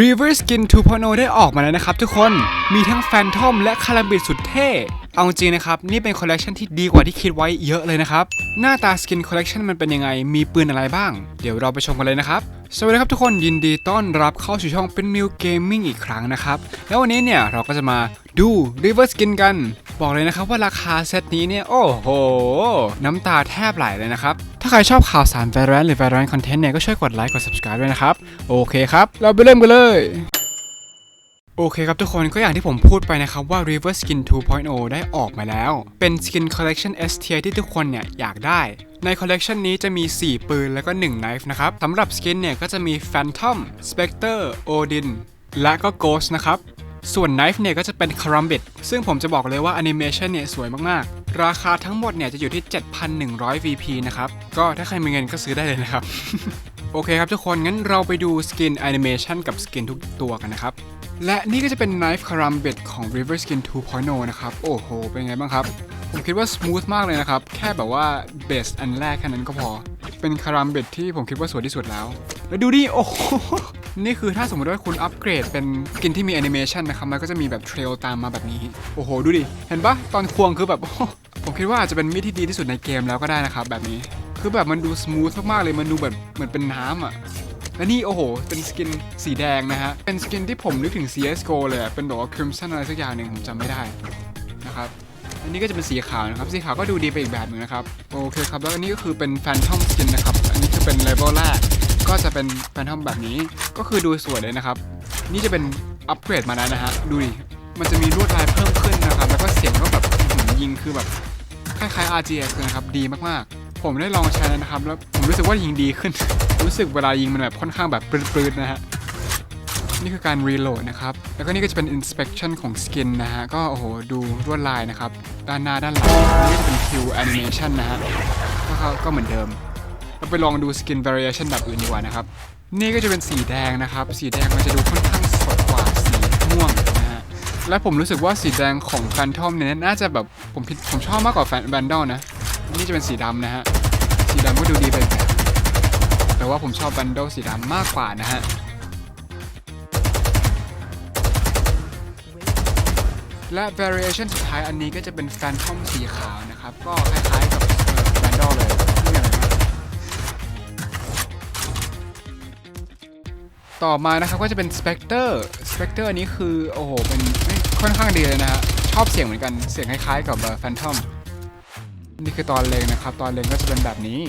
Reverse Skin 2.0 ได้ออกมาแล้วนะครับทุกคน มีทั้งแฟนทอมและคาราบิดสุดเท่ เอาจริงนะครับ นี่เป็นคอลเลกชันที่ดีกว่าที่คิดไว้เยอะเลยนะครับ หน้าตาสกินคอลเลกชันมันเป็นยังไง มีปืนอะไรบ้าง เดี๋ยวเราไปชมกันเลยนะครับ สวัสดีครับทุกคนยินดีต้อนรับเข้าสู่ช่องเป็นมิวเกมมิ่งอีกครั้งนะครับ แล้ววันนี้เนี่ยเราก็จะมาดู Reverse Skin กัน บอกเลยนะครับว่าราคาเซตนี้เนี่ย โอ้โห น้ำตาแทบไหลเลยนะครับ ถ้าใครชอบข่าวสาร Valorant หรือ Valorant Content เนี่ย ก็ช่วยกดไลค์กด subscribe ด้วยนะครับ โอเคครับ เราไปเริ่มกันเลยโอเคครับทุกคนก็อย่างที่ผมพูดไปนะครับว่า Reverse Skin 2.0 ได้ออกมาแล้ว เป็น Skin Collection S tier ที่ทุกคนเนี่ยอยากได้ ในคอลเลกชันนี้จะมี 4 ปืนแล้วก็1 knife นะครับสำหรับสกินเนี่ยก็จะมี Phantom Spectre Odin และก็ Ghost นะครับ ส่วน knife เนี่ยก็จะเป็น Karambit ซึ่งผมจะบอกเลยว่า animation เนี่ยสวยมากๆ ราคาทั้งหมดเนี่ยจะอยู่ที่ 7,100 VP นะครับ ก็ถ้าใครมีเงินก็ซื้อได้เลยนะครับ โอเคครับทุกคน งั้นเราไปดูสกินแอนิเมชันกับสกินทุกตัวกันนะครับ และนี่ก็จะเป็น Knife Karambit ของ River Skin 2.0 นะครับ โอ้โห เป็นไงบ้างครับ ผมคิดว่าส o t h มากเลยนะครับ แค่แบบว่าเบสอันแรกแค่นั้นก็พอ เป็น Karambit ที่ผมคิดว่าสวยที่สุดแล้ว แล้วดูดิ โอ้โห นี่คือถ้าสมมติว่าคุณอัปเกรดเป็นสกินที่มีแอนิเมชันนะครับ มันก็จะมีแบบเทรลตามมาแบบนี้ โอ้โห ดูดิ เห็นปะตอนควงคือแบบ ผมคิดว่าอาจจะเป็นมีดที่ดีที่สุดในเกมแล้วก็ได้นะครับ แบบนี้ คือแบบมันดูส o t h มากๆเลย มันดูแบบเหมือนเป็นน้ำอะและนี่โอ้โห เป็นสกินสีแดงนะฮะ เป็นสกินที่ผมนึกถึง CSGO เลย เป็นแบบว่า Crimson อะไรสักอย่างหนึ่งผมจำไม่ได้นะครับ อันนี้ก็จะเป็นสีขาวนะครับ สีขาวก็ดูดีไปอีกแบบหนึงนะครับ โอเคครับ แล้วอันนี้ก็คือเป็น Phantom Skin นะครับ อันนี้คือเป็นเลเวลแรก ก็จะเป็น Phantom แบบนี้ ก็คือดูสวยเลยนะครับ นี่จะเป็นอัปเกรดมาแล้วนะฮะ ดูดิ มันจะมีลวดลายเพิ่มขึ้นนะครับ แล้วก็เสียงก็แบบยิงคือแบบคล้ายๆ RGX นะครับ ดีมากๆ ผมได้ลองใช้แล้วนะครับ แล้วผมรู้สึกว่ายิงดีขึ้น รู้สึกเวลายิงมันแบบค่อนข้างแบบปรืดๆนะฮะ นี่คือการรีโหลดนะครับ แล้วก็นี่ก็จะเป็น inspection ของสกินนะฮะ ก็โอ้โห ดูลวดลายนะครับ ด้านหน้าด้านหลังนี่จะเป็น Q animation นะฮะ ก็ก็เหมือนเดิม เราไปลองดูสกิน variation แบบอื่นดีกว่านะครับ นี่ก็จะเป็นสีแดงนะครับ สีแดงมันจะดูค่อนข้างสดกว่าสีม่วงนะฮะ และผมรู้สึกว่าสีแดงของ Phantom เนี่ยน่าจะแบบผมคิดผมชอบมากกว่า Vandal นะ นี่จะเป็นสีดำนะฮะ สีดำก็ดูดีไปแบบแต่ว่าผมชอบบันโดสีดำมากกว่านะฮะและ variation สุดท้ายอันนี้ก็จะเป็น Phantom สีขาวนะครับ ก็คล้ายๆ ต่อมานะครับก็จะเป็น Spectre Spectre อันนี้คือโอ้โหเป็นค่อนข้างดีเลยนะฮะชอบเสียงเหมือนกันเสียงคล้ายๆกับเอ่อ Phantom นี่คือตอนเลงนะครับ ตอนเลงก็จะเป็นแบบนี้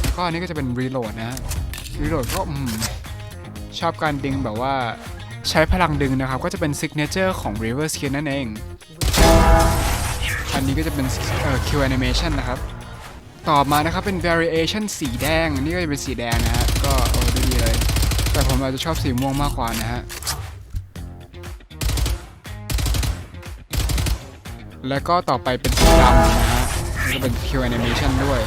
แล้วก็อันนี้ก็จะเป็น reload นะฮะ reload ก็อืมชอบการดึงแบบว่าใช้พลังดึงนะครับ ก็จะเป็น signature ของ river skin นั่นเอง อันนี้ก็จะเป็นเอ่อ Q animation นะครับ ต่อมานะครับเป็น variation สีแดงนนี้ก็จะเป็นสีแดงนะฮะก็โอเแต่ผมอาจจะชอบสีม่วงมากกว่านะฮะ แล้วก็ต่อไปเป็นสีดำนะฮะนี่ก็เป็น Q animation ด้วย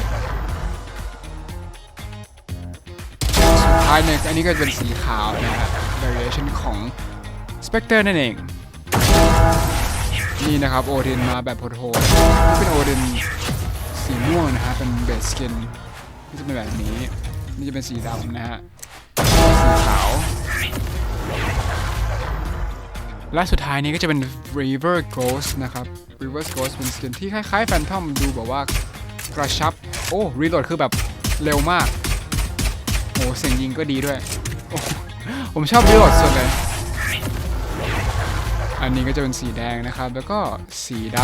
สุดท้ายเนี่ยอันนี้ก็จะเป็นสีขาวนะฮะ variation ของ Spectre นั่นเอง นี่นะครับโอดินมาแบบโหดๆนี่เป็นโอดินสีม่วงนะฮะ เป็นเบสสกินนี่จะเป็นแบบนี้ นี่จะเป็นสีดำนะฮะ สีขาว และสุดท้ายนี้ก็จะเป็น River Ghost นะครับ River Ghost เป็นสกินที่คล้ายๆ Phantom ดูแบบว่ากระชับ โอ้รีโหลดคือแบบเร็วมาก โอ้เสียงยิงก็ดีด้วย ผมชอบรีโหลดสุดเลย อันนี้ก็จะเป็นสีแดงนะครับ แล้วก็สีด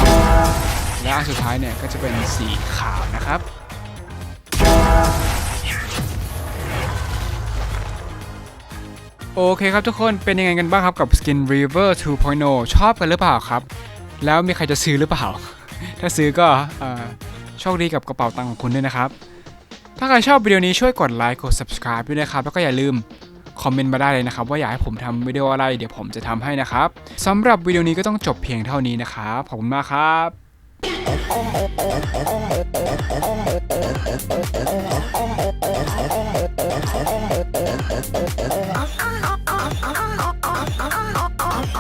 ำและอันสุดท้ายเนี่ยก็จะเป็นสีขาวนะครับ โอเคครับทุกคนเป็นยังไงกันบ้างครับกับ Skin River 2.0 ชอบกันหรือเปล่าครับ แล้วมีใครจะซื้อหรือเปล่า ถ้าซื้อก็โชคดีกับกระเป๋าตังค์ของคุณด้วยนะครับ ถ้าใครชอบวิดีโอนี้ช่วยกดไลค์กด subscribe ด้วยนะครับ แล้วก็อย่าลืมคอมเมนต์มาได้เลยนะครับ ว่าอยากให้ผมทำวิดีโออะไร เดี๋ยวผมจะทำให้นะครับสำหรับวิดีโอนี้ก็ต้องจบเพียงเท่านี้นะครับ ขอบคุณมากครับ